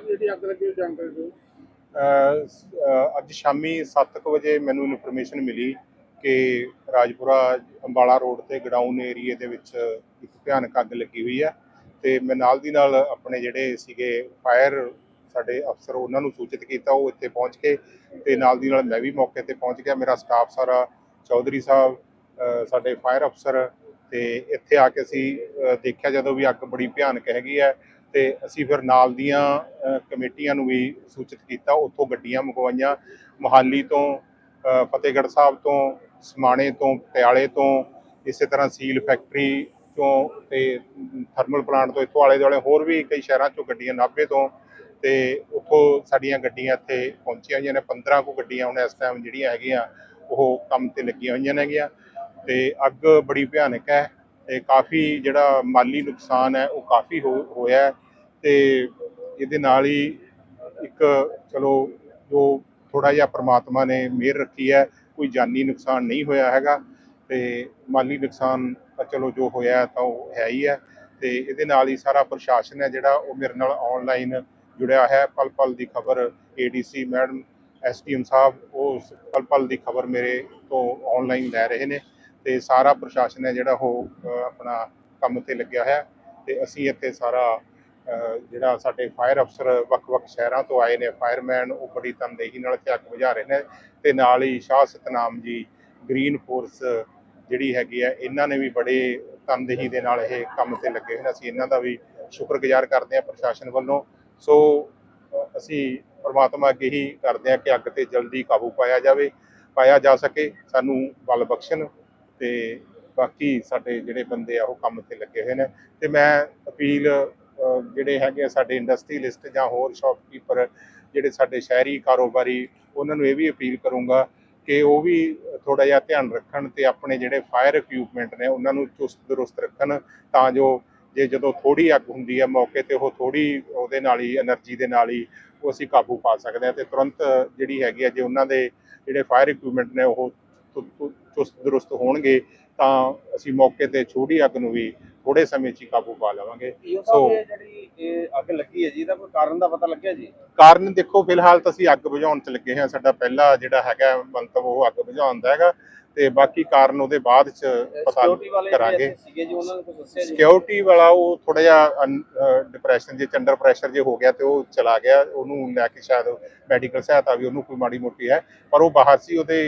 ਜਿਹੜੀ ਅੱਗ ਲੱਗੀ ਉਹ ਜਾਣਕਾਰੀ ਦਿਓ। ਅਹ ਅੱਜ ਸ਼ਾਮੀ 7:00 ਵਜੇ ਮੈਨੂੰ ਇਨਫੋਰਮੇਸ਼ਨ ਮਿਲੀ ਕਿ ਰਾਜਪੁਰਾ ਅੰਬਾਲਾ ਰੋਡ ਤੇ ਗਡਾਊਨ ਏਰੀਏ ਦੇ ਵਿੱਚ ਇੱਕ ਭਿਆਨਕ ਅੱਗ ਲੱਗੀ ਹੋਈ ਹੈ ਤੇ ਮੈਂ ਨਾਲ ਦੀ ਨਾਲ ਆਪਣੇ ਜਿਹੜੇ ਸੀਗੇ ਫਾਇਰ ਸਾਡੇ ਅਫਸਰ ਉਹਨਾਂ ਨੂੰ ਸੂਚਿਤ ਕੀਤਾ, ਉਹ ਇੱਥੇ ਪਹੁੰਚ ਕੇ ਤੇ ਨਾਲ ਦੀ ਨਾਲ ਮੈਂ ਵੀ ਮੌਕੇ ਤੇ ਪਹੁੰਚ ਗਿਆ। ਮੇਰਾ ਸਟਾਫ ਸਾਰਾ, ਚੌਧਰੀ ਸਾਹਿਬ, ਅਹ, ਸਾਡੇ ਫਾਇਰ ਅਫਸਰ ਤੇ ਇੱਥੇ ਆ ਕੇ ਅਸੀਂ, ਅਹ, ਦੇਖਿਆ ਜਦੋਂ ਵੀ ਅੱਗ ਬੜੀ ਭਿਆਨਕ ਹੈਗੀ ਹੈ ਤੇ ਅਸੀਂ ਫਿਰ ਨਾਲ ਦੀਆਂ ਕਮੇਟੀਆਂ ਨੂੰ ਵੀ ਸੂਚਿਤ ਕੀਤਾ। ਉੱਥੋਂ ਗੱਡੀਆਂ ਮੰਗਵਾਈਆਂ। ਮੋਹਾਲੀ ਤੋਂ ਫਤਿਹਗੜ੍ਹ ਸਾਹਿਬ ਤੋਂ, ਸਮਾਣੇ ਤੋਂ, ਪਟਿਆਲੇ ਤੋਂ, ਇਸੇ ਤਰ੍ਹਾਂ ਸੀਲ ਫੈਕਟਰੀ ਤੋਂ ਤੇ ਥਰਮਲ ਪਲਾਂਟ ਤੋਂ ਇੱਥੋਂ ਆਲੇ ਦੁਆਲੇ ਹੋਰ ਵੀ ਕਈ ਸ਼ਹਿਰਾਂ ਚੋਂ ਗੱਡੀਆਂ ਨਾਭੇ ਤੋਂ ਤੇ ਉੱਥੋਂ ਸਾਡੀਆਂ ਗੱਡੀਆਂ ਇੱਥੇ ਪਹੁੰਚੀਆਂ ਹੋਈਆਂ ਨੇ। 15 ਕੁ ਗੱਡੀਆਂ ਹੁਣ ਇਸ ਟਾਈਮ ਜਿਹੜੀਆਂ ਹੈਗੀਆਂ, ਉਹ ਕੰਮ ਤੇ ਲੱਗੀਆਂ ਹੋਈਆਂ ਨੇ ਨੇਗੀਆਂ। ਤੇ ਅੱਗ ਬੜੀ ਭਿਆਨਕ ਹੈ। ਤੇ ਕਾਫੀ ਜਿਹੜਾ ਮਾਲੀ ਨੁਕਸਾਨ ਹੈ, ਉਹ ਕਾਫੀ ਹੋ- ਹੋਇਆ ਹੈ ਤੇ ਇਹਦੇ ਨਾਲ ਹੀ ਇੱਕ ਚਲੋ ਜੋ ਥੋੜਾ ਜਿਹਾ ਪ੍ਰਮਾਤਮਾ ਨੇ ਮਿਹਰ ਰੱਖੀ ਹੈ, ਕੋਈ ਜਾਨੀ ਨੁਕਸਾਨ ਨਹੀਂ ਹੋਇਆ ਹੈਗਾ ਤੇ ਮਾਲੀ ਨੁਕਸਾਨ ਤਾਂ ਚਲੋ ਜੋ ਹੋਇਆ ਤਾਂ ਉਹ ਹੈ ਹੀ ਹੈ ਤੇ ਇਹਦੇ ਨਾਲ ਹੀ ਸਾਰਾ ਪ੍ਰਸ਼ਾਸਨ ਹੈ ਜਿਹੜਾ ਉਹ ਮੇਰੇ ਨਾਲ ਆਨਲਾਈਨ ਜੁੜਿਆ ਹੈ। ਪਲ ਪਲ ਦੀ ਖਬਰ ਏਡੀਸੀ ਮੈਡਮ ਐਸਟੀਐਮ ਸਾਹਿਬ, ਉਹ ਪਲ ਪਲ ਦੀ ਖਬਰ ਮੇਰੇ ਤੋਂ ਆਨਲਾਈਨ ਲੈ ਰਹੇ ਨੇ। ਤੇ ਸਾਰਾ ਪ੍ਰਸ਼ਾਸਨ ਹੈ ਜਿਹੜਾ ਉਹ ਆਪਣਾ ਕੰਮ ਤੇ ਲੱਗਿਆ ਹੈ ਤੇ ਅਸੀਂ ਇੱਥੇ ਸਾਰਾ ਜਿਹੜਾ ਸਾਡੇ ਫਾਇਰ ਅਫਸਰ ਵੱਖ-ਵੱਖ ਸ਼ਹਿਰਾਂ ਤੋਂ ਆਏ ਨੇ। ਫਾਇਰਮੈਨ ਉਹ ਬੜੀ ਤਨਦੇਹੀ ਨਾਲ ਇੱਥੇ ਅੱਗ ਬੁਝਾ ਰਹੇ ਨੇ ਤੇ ਨਾਲ ਹੀ ਸ਼ਾਹ ਸਤਨਾਮ ਜੀ ਗ੍ਰੀਨ ਫੋਰਸ ਜਿਹੜੀ ਹੈਗੀ ਆ ਇਹਨਾਂ ਨੇ ਵੀ ਬੜੇ ਤਨਦੇਹੀ ਦੇ ਨਾਲ ਇਹ ਕੰਮ ਤੇ ਲੱਗੇ ਹੋਏ ਨੇ। ਅਸੀਂ ਇਹਨਾਂ ਦਾ ਵੀ ਸ਼ੁਕਰਗੁਜ਼ਾਰ ਕਰਦੇ ਹਾਂ ਪ੍ਰਸ਼ਾਸਨ ਵੱਲੋਂ। ਸੋ ਅਸੀਂ ਪਰਮਾਤਮਾ ਅੱਗੇ ਹੀ ਕਰਦੇ ਹਾਂ ਕਿ ਅੱਗ ਤੇ ਜਲਦੀ ਕਾਬੂ ਪਾਇਆ ਜਾਵੇ, ਪਾਇਆ ਜਾ ਸਕੇ। ਸਾਨੂੰ ਬਲ ਬਖਸ਼ਣ। ਤੇ ਬਾਕੀ ਸਾਡੇ ਜਿਹੜੇ ਬੰਦੇ ਆ, ਉਹ ਕੰਮ ਤੇ ਲੱਗੇ ਹੋਏ ਨੇ। ਤੇ ਮੈਂ ਅਪੀਲ ਜਿਹੜੇ ਹੈਗੇ ਸਾਡੇ ਇੰਡਸਟਰੀਲਿਸਟ ਜਾਂ ਹੋਰ ਸ਼ਾਪਕੀਪਰ ਜਿਹੜੇ ਸਾਡੇ ਸ਼ਹਿਰੀ ਕਾਰੋਬਾਰੀ, ਉਹਨਾਂ ਨੂੰ ਇਹ ਵੀ ਅਪੀਲ ਕਰੂੰਗਾ ਕਿ ਉਹ ਵੀ ਥੋੜਾ ਜਿਹਾ ਧਿਆਨ ਰੱਖਣ ਤੇ ਆਪਣੇ ਜਿਹੜੇ ਫਾਇਰ ਇਕਵਿਪਮੈਂਟ ਨੇ, ਉਹਨਾਂ ਨੂੰ ਚੁਸਤ ਦਰੁਸਤ ਰੱਖਣ ਤਾਂ ਜੋ ਜੇ ਜਦੋਂ ਥੋੜੀ ਅੱਗ ਹੁੰਦੀ ਹੈ ਮੌਕੇ ਤੇ, ਉਹ ਥੋੜੀ ਉਹਦੇ ਨਾਲ ਹੀ એનર્ਜੀ ਦੇ ਨਾਲ ਹੀ ਉਹ ਅਸੀਂ ਕਾਬੂ ਪਾ ਸਕਦੇ ਹਾਂ ਤੇ ਤੁਰੰਤ ਜਿਹੜੀ ਹੈਗੀ ਹੈ ਜੇ ਉਹਨਾਂ ਦੇ ਜਿਹੜੇ ਫਾਇਰ ਇਕਵਿਪਮੈਂਟ ਨੇ, ਉਹ ਚੁਸਤ ਦਰੁਸਤ ਹੋਣਗੇ ਤਾਂ ਅਸੀਂ ਮੌਕੇ ਤੇ ਛੋਟੀ ਅੱਗ ਨੂੰ ਵੀ ਥੋੜੇ ਸਮੇਂ 'ਚ ਹੀ ਕਾਬੂ ਪਾ ਲਵਾਂਗੇ। ਸੋ- ਜਿਹੜੀ ਇਹ ਅੱਗ ਲੱਗੀ ਹੈ ਜੀ ਇਹਦਾ ਕੋਈ ਕਾਰਨ ਦਾ ਪਤਾ ਲੱਗਿਆ ਜੀ? ਕਾਰਨ ਦੇਖੋ ਫਿਲਹਾਲ ਤਾਂ ਅਸੀਂ ਅੱਗ ਬੁਝਾਉਣ 'ਚ ਲੱਗੇ ਹਾਂ। ਸਾਡਾ ਪਹਿਲਾ ਜਿਹੜਾ ਹੈਗਾ ਮੰਤਵ ਉਹ ਅੱਗ ਬੁਝਾਉਣ ਦਾ ਹੈਗਾ। ਤੇ ਬਾਕੀ ਕਾਰਨ ਉਹਦੇ ਬਾਅਦ 'ਚ ਪਤਾ ਕਰਾਂਗੇ। ਸਿਕਿਉਰਿਟੀ ਵਾਲਾ ਉਹ ਥੋੜਾ ਜਿਹਾ ਡਿਪਰੈਸ਼ਨ ਜੇ ਅੰਡਰ ਪ੍ਰੈਸ਼ਰ ਜੇ ਹੋ ਗਿਆ ਤੇ ਉਹ ਚਲਾ ਗਿਆ। ਉਹਨੂੰ ਲੈ ਕੇ ਸ਼ਾਇਦ ਮੈਡੀਕਲ ਸਹਾਇਤਾ ਵੀ ਉਹਨੂੰ ਕੋਈ ਮਾੜੀ ਮੋਟੀ ਹੈ। ਪਰ ਉਹ ਬਾਹਰ ਸੀ ਉਹਦੇ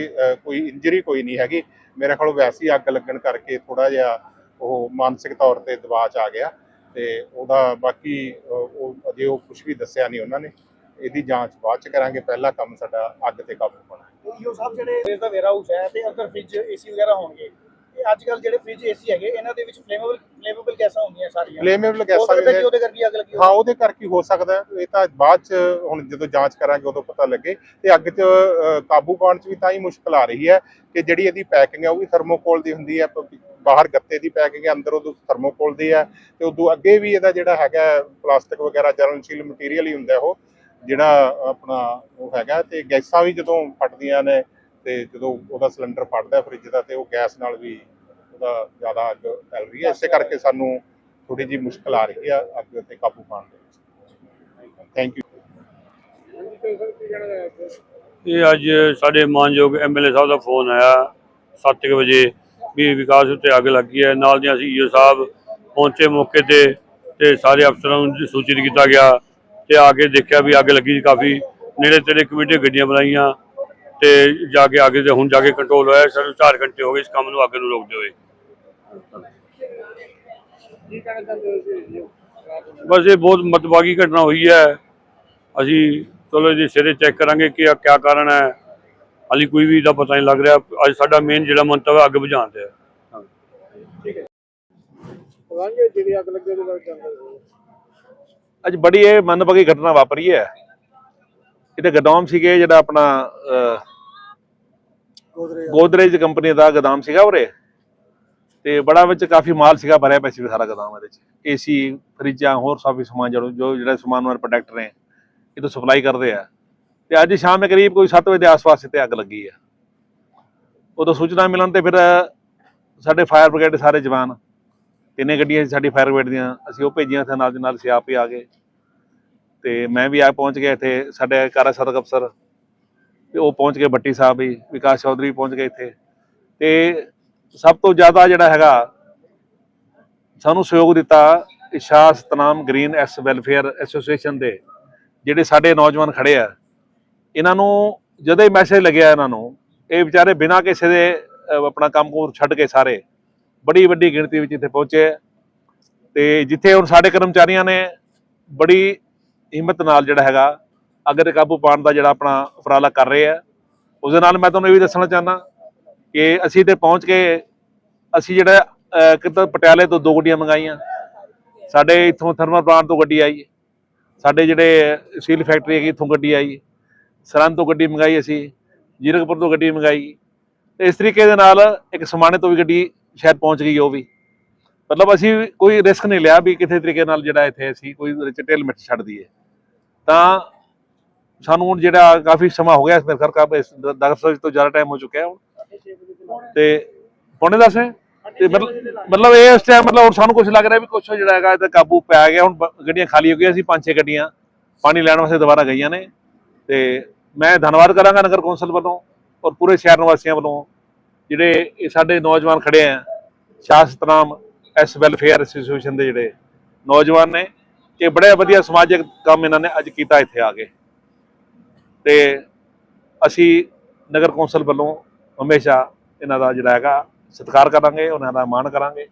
ਕੋਈ ਇੰਜਰੀ ਕੋਈ ਨਹੀਂ ਹੈਗੀ। ਮੇਰੇ ਖਿਆਲ ਵੈਸੇ ਹੀ ਅੱਗ ਲੱਗਣ ਕਰਕੇ ਥੋੜਾ ਜਿਹਾ ਉਹ ਮਾਨਸਿਕ ਤੌਰ ਤੇ ਦਬਾਅ 'ਚ ਆ ਗਿਆ। ਤੇ ਉਹਦਾ ਬਾਕੀ ਉਹ ਅਜੇ ਉਹ ਕੁਝ ਵੀ ਦੱਸਿਆ ਨਹੀਂ ਉਹਨਾਂ ਨੇ। ਇਹਦੀ ਜਾਂਚ ਬਾਅਦ ਚ ਕਰਾਂਗੇ। ਪਹਿਲਾ ਕੰਮ ਸਾਡਾ ਅੱਗ ਤੇ ਕਾਬੂ ਪਾਉਣਾ। ਯੋ ਸਾਹਿਬ ਜਿਹੜੇ ਫ੍ਰਿਜ ਦਾ ਵੇਅਰ ਹਾਊਸ ਹੈ ਤੇ ਅੰਦਰ ਫ੍ਰਿਜ ਏਸੀ ਵਗੈਰਾ ਹੋਣਗੇ। ਤੇ ਅੱਜ ਕੱਲ ਜਿਹੜੇ ਫ੍ਰਿਜ ਏਸੀ ਹੈਗੇ ਇਹਨਾਂ ਦੇ ਵਿੱਚ ਫਲੇਮੇਬਲ ਫਲੇਮੇਬਲ ਗੈਸਾਂ ਹੁੰਦੀਆਂ ਸਾਰੀਆਂ। ਫਲੇਮੇਬਲ ਗੈਸਾਂ ਵੀ ਉਹਦੇ ਕਰਕੇ ਅੱਗ ਲੱਗੀ ਹਾਂ ਉਹਦੇ ਕਰਕੇ ਹੋ ਸਕਦਾ। ਇਹ ਤਾਂ ਬਾਅਦ ਚ ਹੁਣ ਜਦੋਂ ਜਾਂਚ ਕਰਾਂਗੇ ਉਦੋਂ ਪਤਾ ਲੱਗੇ। ਤੇ ਅੱਗ 'ਚ ਕਾਬੂ ਪਾਉਣ 'ਚ ਵੀ ਤਾਂ ਹੀ ਮੁਸ਼ਕਲ ਆ ਰਹੀ ਹੈ ਕਿ ਜਿਹੜੀ ਇਹਦੀ ਪੈਕਿੰਗ ਹੈ ਉਹ ਵੀ ਥਰਮੋਕੋਲ ਦੀ ਹੁੰਦੀ ਹੈ। ਬਾਹਰ ਗੱਤੇ ਦੀ ਪੈਕਿੰਗ ਹੈ ਅੰਦਰ ਉਹ ਥਰਮੋਕੋਲ ਦੀ ਹੈ। ਤੇ ਉਦੋਂ ਅੱਗੇ ਵੀ ਇਹਦਾ ਜਿਹੜਾ ਹੈਗਾ ਪਲਾਸਟਿਕ ਵਗੈਰਾ ਜਲਨਸ਼ੀਲ ਮਟੀਰੀਅਲ ਹੀ ਹੁੰਦਾ ਉਹ। ਜਿਹੜਾ ਆਪਣਾ ਉਹ ਹੈਗਾ ਤੇ ਗੈਸਾਂ ਵੀ ਜਦੋਂ ਫਟਦੀਆਂ ਨੇ ਤੇ ਜਦੋਂ ਉਹਦਾ ਸਿਲੰਡਰ ਫਟਦਾ ਫ੍ਰਿਜ ਦਾ ਤੇ ਉਹ ਗੈਸ ਨਾਲ ਵੀ ਉਹਦਾ ਜ਼ਿਆਦਾ ਅੱਗ ਫੈਲ ਰਹੀ ਹੈ। ਇਸੇ ਕਰਕੇ ਸਾਨੂੰ ਥੋੜੀ ਜਿਹੀ ਮੁਸ਼ਕਲ ਆ ਰਹੀ ਹੈ ਅੱਗ ਤੇ ਕਾਬੂ ਪਾਉਣ ਦੇ ਵਿੱਚ। ਥੈਂਕ ਯੂ ਇਹ ਅੱਜ ਸਾਡੇ ਮਾਨਯੋਗ ਐਮਐਲਏ ਸਾਹਿਬ ਦਾ ਫੋਨ ਆਇਆ 7:00 ਵਜੇ ਵੀ ਵਿਕਾਸ ਉੱਤੇ ਅੱਗ ਲੱਗੀ ਹੈ। ਨਾਲ ਦੀਆਂ ਸੀ ਈਓ ਸਾਹਿਬ ਪਹੁੰਚੇ ਮੌਕੇ ਤੇ ਤੇ ਸਾਰੇ ਅਫਸਰਾਂ ਨੂੰ ਸੂਚਿਤ ਕੀਤਾ ਗਿਆ ਤੇ ਆ ਕੇ ਦੇਖਿਆ ਵੀ ਅੱਗ ਲੱਗੀ ਕਾਫੀ, ਨੇੜੇ ਤੇੜੇ ਕਮੇਟੀ ਗੱਡੀਆਂ ਬਣਾਈਆਂ ਤੇ ਜਾ ਕੇ ਅੱਗ ਤੇ ਹੁਣ ਜਾ ਕੇ ਕੰਟਰੋਲ ਹੋਇਆ, ਸਾਨੂੰ 4 ਘੰਟੇ ਹੋ ਗਏ ਇਸ ਕੰਮ ਨੂੰ, ਅੱਗ ਨੂੰ ਰੋਕਦੇ ਹੋਏ। ਬਸ ਇਹ ਬਹੁਤ ਮਤਵਾਗੀ ਘਟਨਾ ਹੋਈ ਹੈ। ਅਸੀਂ ਚਲੋ ਇਹਦੇ ਸਿਰੇ ਚੈੱਕ ਕਰਾਂਗੇ ਕਿ ਇਹ ਕਿਆ ਕਾਰਨ ਹੈ। ਹਾਲੀ ਕੋਈ ਵੀ ਦਾ ਪਤਾ ਨਹੀਂ ਲੱਗ ਰਿਹਾ। ਅੱਜ ਸਾਡਾ ਮੇਨ ਜਿਹੜਾ ਮੰਤਵ ਹੈ, ਅੱਗ ਬੁਝਾਉਣ ਤੇ ਹੈ। ਵਾਂਗੇ ਜਿਹੜੀ ਅੱਗ ਲੱਗੀ ਉਹਦੇ ਬਾਰੇ ਜਾਣਕਾਰੀ ਅੱਜ ਬੜੀ ਇਹ ਮਨਭਾਗੀ ਘਟਨਾ ਵਾਪਰੀ ਹੈ। ਇਹਦੇ ਗੋਦਾਮ ਸੀਗੇ ਜਿਹੜਾ ਆਪਣਾ ਗੋਦਰੇਜ ਕੰਪਨੀ ਦਾ ਗੋਦਾਮ ਸੀਗਾ ਉਰੇ। ਤੇ ਬੜਾ ਵਿੱਚ ਕਾਫੀ ਮਾਲ ਸੀਗਾ, ਭਰਿਆ ਪਿਆ ਸੀ ਸਾਰਾ ਗੋਦਾਮ ਇਹਦੇ ਚ ਏਸੀ, ਫਰਿੱਜਾਂ, ਹੋਰ ਕਾਫੀ ਸਮਾਨ ਜਿਹੜਾ, ਜੋ ਜਿਹੜਾ ਸਮਾਨ ਵਾਲੇ ਪ੍ਰੋਡਕਟ ਨੇ ਇਹ ਤੋਂ ਸਪਲਾਈ ਕਰਦੇ ਆ। ਤੇ ਅੱਜ ਸ਼ਾਮ ਦੇ ਕਰੀਬ ਕੋਈ 7 ਵਜੇ ਦੇ ਆਸ-ਪਾਸ ਇੱਥੇ ਅੱਗ ਲੱਗੀ ਆ। ਉਦੋਂ ਸੂਚਨਾ ਮਿਲਣ ਤੇ ਫਿਰ ਸਾਡੇ ਫਾਇਰ ਬ੍ਰਿਗੇਡ ਦੇ ਸਾਰੇ ਜਵਾਨ ਤਿੰਨੇ ਗੱਡੀਆਂ ਸੀ ਸਾਡੀ ਫਾਇਰ ਬ੍ਰਿਗੇਡ ਦੀਆਂ, ਅਸੀਂ ਉਹ ਭੇਜੀਆਂ ਤੇ ਨਾਲ ਦੇ ਨਾਲ, ਅਸੀਂ ਆਪ ਹੀ ਆ ਗਏ। ਤੇ ਮੈਂ ਵੀ ਆ ਪਹੁੰਚ ਗਿਆ ਇੱਥੇ, ਸਾਡੇ ਕਾਰਾ ਸਦਕ ਅਫਸਰ। ਤੇ ਉਹ ਪਹੁੰਚ ਗਏ ਬੱਟੀ ਸਾਹਿਬ ਵੀ, ਵਿਕਾਸ ਚੌਧਰੀ ਪਹੁੰਚ ਗਏ ਇੱਥੇ। ਤੇ ਸਭ ਤੋਂ ਜ਼ਿਆਦਾ ਜਿਹੜਾ ਹੈਗਾ, ਸਾਨੂੰ ਸਹਿਯੋਗ ਦਿੱਤਾ Isha Satnam green S welfare association ਦੇ, ਜਿਹੜੇ ਸਾਡੇ ਨੌਜਵਾਨ ਖੜੇ ਆ। ਇਹਨਾਂ ਨੂੰ ਜਦੋਂ ਹੀ ਮੈਸੇਜ ਲੱਗਿਆ ਇਹਨਾਂ ਨੂੰ, ਇਹ ਵਿਚਾਰੇ ਬਿਨਾਂ ਕਿਸੇ ਦੇ ਆਪਣਾ ਕੰਮ ਕੋਰ ਛੱਡ ਕੇ ਸਾਰੇ ਬੜੀ ਵੱਡੀ ਗਿਣਤੀ ਵਿੱਚ ਇੱਥੇ ਪਹੁੰਚੇ ਤੇ ਜਿੱਥੇ ਹੁਣ ਸਾਡੇ ਕਰਮਚਾਰੀਆਂ ਨੇ ਬੜੀ ਹਿੰਮਤ ਨਾਲ ਜਿਹੜਾ ਹੈਗਾ ਅੱਗ ਤੇ ਕਾਬੂ ਪਾਉਣ ਦਾ ਜਿਹੜਾ ਆਪਣਾ ਉਪਰਾਲਾ ਕਰ ਰਹੇ ਆ ਉਸ ਦੇ ਨਾਲ ਮੈਂ ਤੁਹਾਨੂੰ ਇਹ ਵੀ ਦੱਸਣਾ ਚਾਹੁੰਦਾ ਕਿ ਅਸੀਂ ਤੇ ਪਹੁੰਚ ਕੇ ਅਸੀਂ ਜਿਹੜਾ ਅਹ, ਕਿਤੇ ਪਟਿਆਲੇ ਤੋਂ ਦੋ ਗੱਡੀਆਂ ਮੰਗਾਈਆਂ। ਸਾਡੇ ਇੱਥੋਂ ਥਰਮਲ ਪਲਾਂਟ ਤੋਂ ਗੱਡੀ ਆਈ। ਸਾਡੇ ਜਿਹੜੇ ਸੀਲ ਫੈਕਟਰੀ ਹੈਗੀ ਇੱਥੋਂ ਗੱਡੀ ਆਈ। ਸਰਹੰਦ ਤੋਂ ਗੱਡੀ ਮੰਗਾਈ ਅਸੀਂ। ਜੀਰਕਪੁਰ ਤੋਂ ਗੱਡੀ ਮੰਗਾਈ। ਤੇ ਇਸ ਤਰੀਕੇ ਦੇ ਨਾਲ ਇੱਕ ਸਮਾਣੇ ਤੋਂ ਵੀ ਗੱਡੀ ਸ਼ਾਇਦ ਪਹੁੰਚ ਗਈ ਉਹ ਵੀ। ਮਤਲਬ ਅਸੀਂ ਕੋਈ ਰਿਸਕ ਨਹੀਂ ਲਿਆ ਵੀ ਕਿਸੇ ਤਰੀਕੇ ਨਾਲ ਜਿਹੜਾ ਇੱਥੇ ਅਸੀਂ ਕੋਈ ਉਹਦੇ ਚ ਢਿੱਲ ਮਿੱਟ ਛੱਡ ਦਈਏ। ਤਾਂ ਸਾਨੂੰ ਹੁਣ ਜਿਹੜਾ ਕਾਫੀ ਸਮਾਂ ਹੋ ਗਿਆ ਇਸ ਮੇਰੇ ਘਰ ਇਸ ਦਸ ਵਜੇ ਤੋਂ ਜ਼ਿਆਦਾ ਟਾਈਮ ਹੋ ਚੁੱਕਿਆ ਹੁਣ। ਤੇ ਪੌਣੇ ਦਸ ਹੈ? ਤੇ ਮਤਲਬ ਮਤਲਬ ਇਹ ਇਸ ਟਾਈਮ ਮਤਲਬ ਹੁਣ ਸਾਨੂੰ ਕੁਝ ਲੱਗ ਰਿਹਾ ਵੀ ਕੁਝ ਜਿਹੜਾ ਹੈਗਾ ਇਹਦਾ ਕਾਬੂ ਪੈ ਗਿਆ। ਹੁਣ ਗੱਡੀਆਂ ਖਾਲੀ ਹੋ ਗਈਆਂ ਸੀ, ਪੰਜ ਛੇ ਗੱਡੀਆਂ। ਪਾਣੀ ਲੈਣ ਵਾਸਤੇ ਦੁਬਾਰਾ ਗਈਆਂ ਨੇ। ਤੇ ਮੈਂ ਧੰਨਵਾਦ ਕਰਾਂਗਾ ਨਗਰ ਕੌਂਸਲ ਵੱਲੋਂ ਔਰ ਪੂਰੇ ਸ਼ਹਿਰ ਨਿਵਾਸੀਆਂ ਵੱਲੋਂ। ਜਿਹੜੇ ਇਹ ਸਾਡੇ ਨੌਜਵਾਨ ਖੜੇ ਆ ਸ਼ਾਸਤਨਾਮ ਐਸ ਵੈਲਫੇਅਰ ਐਸੋਸੀਏਸ਼ਨ ਦੇ ਜਿਹੜੇ ਨੌਜਵਾਨ ਨੇ ਇਹ ਬੜੇ ਵਧੀਆ ਸਮਾਜਿਕ ਕੰਮ ਇਹਨਾਂ ਨੇ ਅੱਜ ਕੀਤਾ ਇੱਥੇ ਆ ਕੇ। ਤੇ ਅਸੀਂ ਨਗਰ ਕੌਂਸਲ ਵੱਲੋਂ ਹਮੇਸ਼ਾ ਇਹਨਾਂ ਦਾ ਜਿਹੜਾ ਹੈਗਾ ਸਤਿਕਾਰ ਕਰਾਂਗੇ ਉਹਨਾਂ ਦਾ ਮਾਣ ਕਰਾਂਗੇ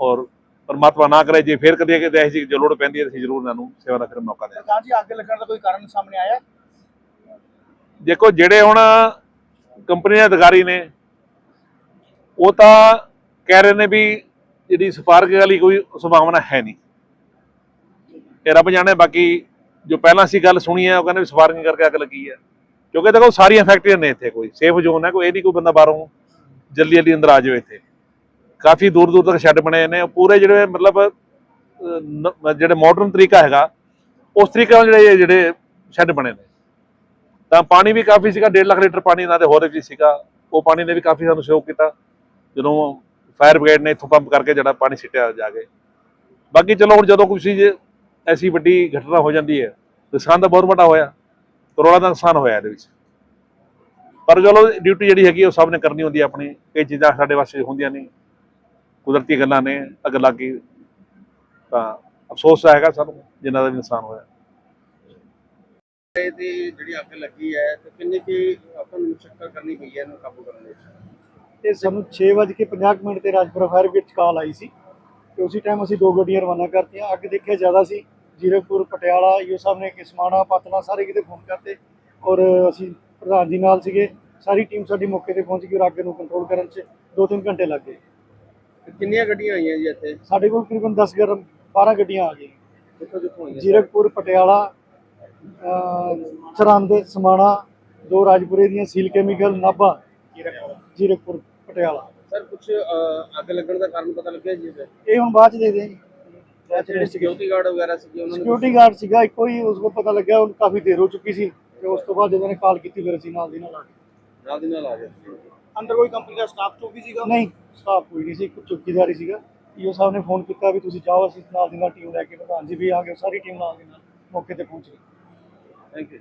ਔਰ ਪਰਮਾਤਮਾ ਨਾ ਕਰੇ ਜੇ ਫੇਰ ਕਦੇ ਕਿਤੇ ਐਸੀ ਜੋ ਲੋੜ ਪੈਂਦੀ ਹੈ ਅਸੀਂ ਜ਼ਰੂਰ ਇਹਨਾਂ ਨੂੰ ਸੇਵਾ ਦਾ ਫਿਰ ਮੌਕਾ ਦੇਵਾਂਗੇ। ਸਰਕਾਰ ਜੀ ਅੱਗ ਲੱਗਣ ਦਾ ਕੋਈ ਕਾਰਨ ਸਾਹਮਣੇ ਆਇਆ? ਦੇਖੋ ਜਿਹੜੇ ਹੁਣ ਕੰਪਨੀ ਦੇ ਅਧਿਕਾਰੀ ਨੇ ਉਹ ਤਾਂ ਕਹਿ ਰਹੇ ਨੇ ਵੀ ਜਿਹੜੀ ਸਪਾਰਕ ਵਾਲੀ ਕੋਈ ਸੰਭਾਵਨਾ ਹੈ ਨਹੀਂ। ਇਹ ਰੱਬ ਜਾਣੇ ਬਾਕੀ ਜੋ ਪਹਿਲਾਂ ਸੀ ਗੱਲ ਸੁਣੀ ਹੈ, ਉਹ ਕਹਿੰਦੇ ਵੀ ਸਪਾਰਕਿੰਗ ਕਰਕੇ ਅੱਗ ਲੱਗੀ ਹੈ। ਕਿਉਂਕਿ ਦੇਖੋ ਸਾਰੀਆਂ ਫੈਕਟਰੀਆਂ ਨੇ ਇੱਥੇ ਕੋਈ ਸੇਫ ਜ਼ੋਨ ਹੈ, ਕੋਈ ਇਹ ਨਹੀਂ ਕੋਈ ਬੰਦਾ ਬਾਹਰੋਂ ਜਲਦੀ ਜਲਦੀ ਅੰਦਰ ਆ ਜਾਵੇ ਇੱਥੇ। ਕਾਫੀ ਦੂਰ ਦੂਰ ਤੱਕ ਸ਼ੈੱਡ ਬਣੇ ਨੇ ਪੂਰੇ ਜਿਹੜੇ ਮਤਲਬ ਜਿਹੜੇ ਮਾਡਰਨ ਤਰੀਕਾ ਹੈਗਾ, ਉਸ ਤਰੀਕੇ ਨਾਲ ਜਿਹੜੇ ਜਿਹੜੇ ਸ਼ੈੱਡ ਬਣੇ ਨੇ। ਤਾਂ ਪਾਣੀ ਵੀ ਕਾਫੀ ਸੀਗਾ 1.5 ਲੱਖ ਲੀਟਰ ਪਾਣੀ ਇਹਨਾਂ ਦੇ ਹੋਰ ਵੀ ਸੀਗਾ, ਉਹ ਪਾਣੀ ਨੇ ਵੀ ਕਾਫੀ ਸਾਨੂੰ ਸਹਿਯੋਗ ਕੀਤਾ। ਜਦੋਂ ਫਾਇਰ ਬ੍ਰਿਗੇਡ ਨੇ ਇੱਥੋਂ ਪੰਪ ਕਰਕੇ ਜਿਹੜਾ ਪਾਣੀ ਸਿੱਟਿਆ ਜਾ ਕੇ। ਬਾਕੀ ਚਲੋ ਹੁਣ ਜਦੋਂ ਕੋਈ ਚੀਜ਼ ਐਸੀ ਵੱਡੀ ਘਟਨਾ ਹੋ ਜਾਂਦੀ ਹੈ, ਨੁਕਸਾਨ ਤਾਂ ਬਹੁਤ ਵੱਡਾ ਹੋਇਆ, ਕਰੋੜਾਂ ਦਾ ਨੁਕਸਾਨ ਹੋਇਆ ਇਹਦੇ ਵਿੱਚ। ਪਰ ਚਲੋ ਡਿਊਟੀ ਜਿਹੜੀ ਹੈਗੀ ਉਹ ਸਭ ਨੇ ਕਰਨੀ ਹੁੰਦੀ ਆਪਣੀ ਇਹ ਚੀਜ਼ਾਂ ਸਾਡੇ ਵਾਸਤੇ ਹੁੰਦੀਆਂ ਨਹੀਂ, ਕੁਦਰਤੀ ਗੱਲਾਂ ਨੇ, ਅੱਗ ਲੱਗ ਗਈ। ਤਾਂ ਅਫਸੋਸ ਹੈਗਾ ਸਾਨੂੰ ਜਿਨ੍ਹਾਂ ਦਾ ਵੀ ਨੁਕਸਾਨ ਹੋਇਆ। ਇਹਦੀ ਜਿਹੜੀ ਅੱਗ ਲੱਗੀ ਹੈ, ਤੇ ਕਿੰਨੀ ਕੀ ਆਪਾਂ ਨੂੰ ਮੁਸ਼ਕਲ ਕਰਨੀ ਪਈ ਹੈ ਇਹਨੂੰ ਕਾਬੂ ਕਰਨ ਵਿੱਚ? ਇਹ ਸਾਨੂੰ 6:50 ਮਿੰਟ ਤੇ ਰਾਜਪੁਰਾ ਫਾਇਰ ਬ੍ਰਿਗੇਡ 'ਚ ਕਾਲ ਆਈ ਸੀ ਤੇ ਉਸੇ ਟਾਈਮ ਅਸੀਂ ਦੋ ਗੱਡੀਆਂ ਰਵਾਨਾ ਕਰਤੀਆਂ। ਅੱਗ ਦੇਖਿਆ ਜ਼ਿਆਦਾ ਸੀ। ਜੀਰਕਪੁਰ ਪਟਿਆਲਾ ਯੋ ਸਾਹਿਬ ਨੇ ਕਿਸਮਾਣਾ ਪਤਨਾ ਸਾਰੇ ਕਿਤੇ ਫੋਨ ਕਰਤੇ ਔਰ ਅਸੀਂ ਪ੍ਰਧਾਨ ਜੀ ਨਾਲ ਸੀਗੇ। ਸਾਰੀ ਟੀਮ ਸਾਡੀ ਮੌਕੇ ਤੇ ਪਹੁੰਚ ਗਈ ਔਰ ਅੱਗ ਨੂੰ ਕੰਟਰੋਲ ਕਰਨ 'ਚ 2-3 ਘੰਟੇ ਲੱਗ ਗਏ। ਤੇ ਕਿੰਨੀਆਂ ਗੱਡੀਆਂ ਆਈਆਂ ਜੀ ਇੱਥੇ? ਸਾਡੇ ਕੋਲ ਤਕਰੀਬਨ 10 ਗਰਮ 12 ਗੱਡੀਆਂ ਆ ਗਈਆਂ। ਜੀਰਕਪੁਰ ਪਟਿਆਲਾ ਸਰਹੰਦ ਸਮਾਣਾ ਦੋ ਰਾਜਪੁਰੇ ਦੀਆਂ seal chemical Nabha Zirakpur. Patiala. Sir ਕੁਝ ਅੱਗ ਲੱਗਣ ਦਾ ਕਾਰਨ ਪਤਾ ਲੱਗਿਆ ਜੀ ਇਹਦਾ? ਇਹ ਹੁਣ ਬਾਅਦ ਚ ਦੇ ਦੇ ਚ ਜਿਹੜੇ ਸਿਕਿਉਰਿਟੀ ਗਾਰਡ ਵਗੈਰਾ ਸੀਗੇ ਉਹਨਾਂ ਨੂੰ ਸਿਕਿਉਰਿਟੀ ਗਾਰਡ ਸੀਗਾ ਇੱਕੋ ਹੀ ਉਸ ਨੂੰ ਪਤਾ ਲੱਗਿਆ ਹੁਣ ਕਾਫੀ ਦੇਰ ਹੋ ਚੁੱਕੀ ਸੀ ਤੇ ਉਸ ਤੋਂ ਬਾਅਦ ਜਦੋਂ ਨੇ ਕਾਲ ਕੀਤੀ ਫਿਰ ਅਸੀਂ ਨਾਲ ਦੀ ਨਾਲ ਆ ਗਏ। ਨਾਲ ਦੀ ਨਾਲ ਆ ਗਏ। ਅੰਦਰ ਕੋਈ ਕੰਪਨੀ ਦਾ ਸਟਾਫ ਤੋਂ ਵੀ ਸੀਗਾ? ਨਹੀਂ ਸਟਾਫ ਕੋਈ ਨਹੀਂ ਸੀ ਇੱਕ ਚੌਕੀਦਾਰੀ ਸੀਗਾ। ਈਓ ਸਾਹਿਬ ਨੇ ਫੋਨ ਕੀਤਾ ਵੀ ਤੁਸੀਂ ਜਾਓ ਅਸੀਂ ਨਾਲ ਦੀ ਨਾਲ ਟੀਮ ਲੈ ਕੇ ਪ੍ਰਧਾਨ ਜੀ ਵੀ ਆ ਗਏ ਸਾਰੀ ਟੀਮ ਨਾਲ ਦੀ ਨਾਲ ਮੌਕੇ ਤੇ ਪਹੁੰਚ ਗਈ ਥੈਂਕ ਯੂ